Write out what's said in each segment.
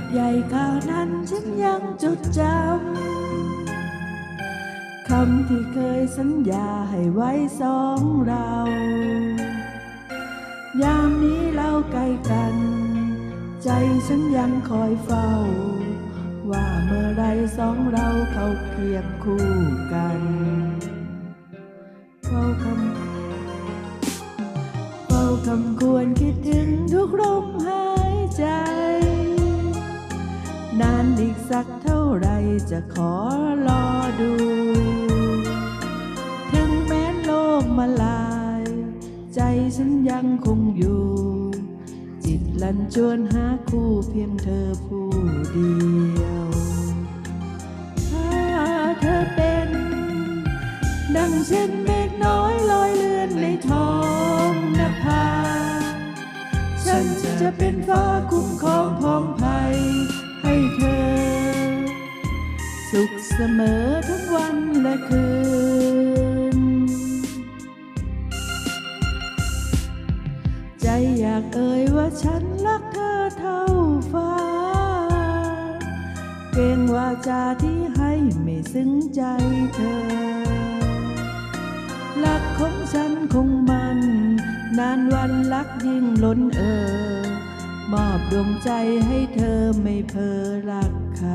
ดใหญ่ข่าวนั้นฉันยังจดจำ คำที่เคยสัญญาให้ไว้สองเรา ยามนี้เราใกล้กัน ใจฉันยังคอยเฝ้า ว่าเมื่อไรสองเราเข้าเคียงคู่กันเฝ้าคำเฝ้าคำควรคิดถึงทุกลมหายใจ นานอีกสักเท่าไรจะขอรอดู ถึงแม้โลกมาลาย ใจฉันยังคงอยู่ จิตลันจวนหาคู่เพียงเธอผู้เดียว ถ้าเธอเป็น ดังเช่นเมฆน้อยลอยเลือนในท้องนภา ฉันจะเป็นฟ้าคุ้ สุขเสมอทั้งวันและคืน ใจอยากเอ่ยว่าฉันรักเธอเท่าฟ้า เกรงว่าจาที่ให้ไม่ซึ้งใจเธอ รักของฉันคงมัน นานวันรักยิ่งล้นเออ มอบดวงใจให้เธอไม่เพ้อรักใคร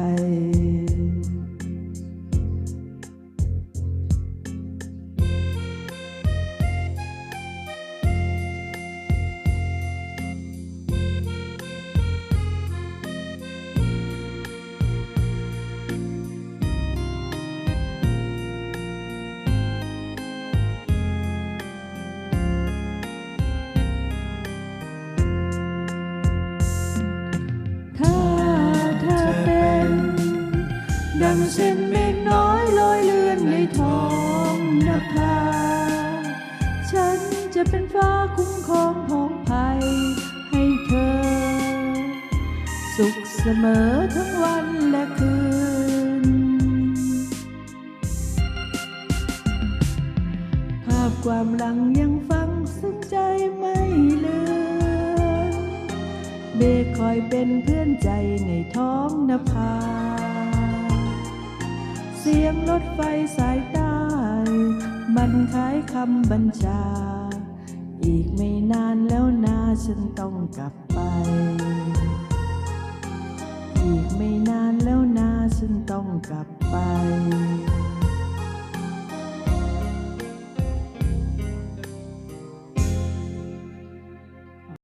ดังเช่นเมฆน้อยลอยเลื่อนในท้องนภาฉันจะเป็นฟ้าคุ้มครองพองภัยให้เธอ สุขเสมอทั้งวันและคืน ภาพความหลังยังฟังซึ้งใจไม่เลือนเบคอยเป็นเพื่อนใจในท้องนภา เสียงรถไฟสายใต้มันคล้ายคำบัญชา อีกไม่นานแล้วนาฉันต้องกลับไป อีกไม่นานแล้วนาฉันต้องกลับไป